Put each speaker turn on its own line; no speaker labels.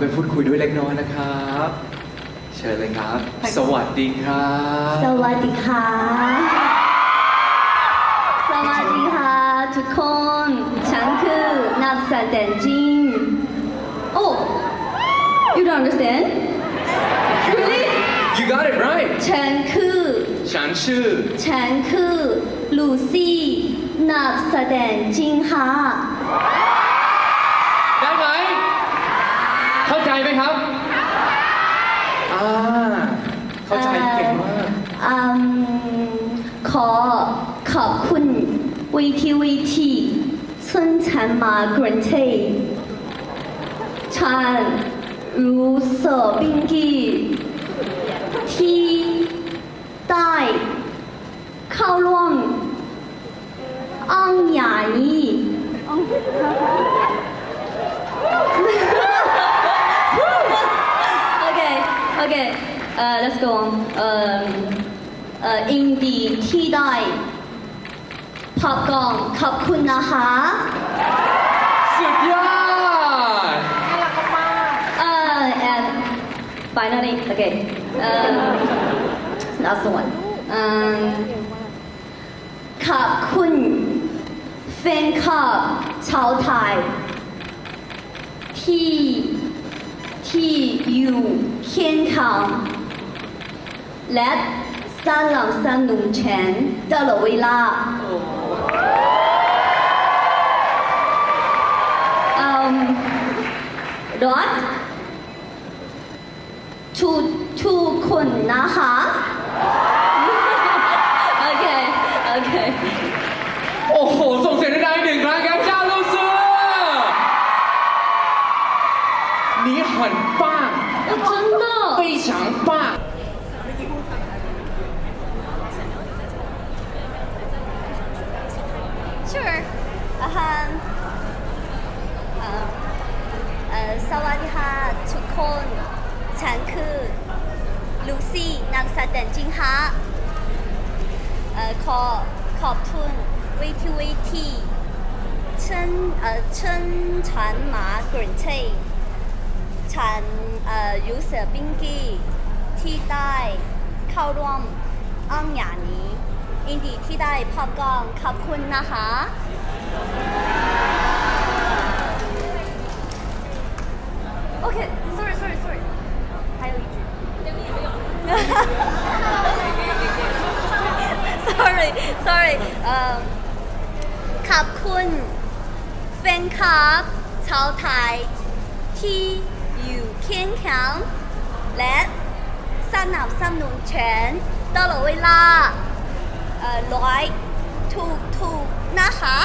ไปพูดคุยด้วยเล็กน้อยนะครับ เชิญเลยครับ สวัสดีครับ
สวัสดีค่ะ สวัสดีค่ะทุกคน ฉันคือนักแสดงจริง Oh you don't understand really
You got it right
ฉันคือ
ฉันชื่อ
ฉันคือลูซี่นักแสดงจริงค่ะ
ได้ไหม เข้าใจไหมครับ อ่า เข้าใจเก่งมาก
อืม ขอบคุณวีทีวีทีซึ่งฉันมากรันเทฉันรู้สึกบิงกี้ที่ได้เข้าร่วมอังยานีโอเคโอเคเออ let's go on เออ งขอบคุณนะคะ
สุดยอด
uh, and finally okay um, last one um, ขอบคุณแฟนคลับชาวไทยที่ที่อยู่เคียงข้างและ สนับสนุนฉันตลอดเวลา um, รถทุกทุกคนนะคะโอเคโอเค
โอ้โหส่ ซี่
นักแสดงจริงคะเอ่อขอขอบคุณวิทีวิทีเชิญเอ่อเชิญฉันมากรีนเทฉันเอ่อรู้สึกบิงกี้ที่ได้เข้าร่วมอ้อมอย่างนี้ยินดีที่ได้พบกันขอบคุณนะคะ OK sorry sorry sorry sorry เอ่อขอบคุณแฟนคลับชาวไทยที่อยู่เคียงข้างและสนับสนุนฉันตลอดเวลาเอ่อร้อยถูกถูกนะคะ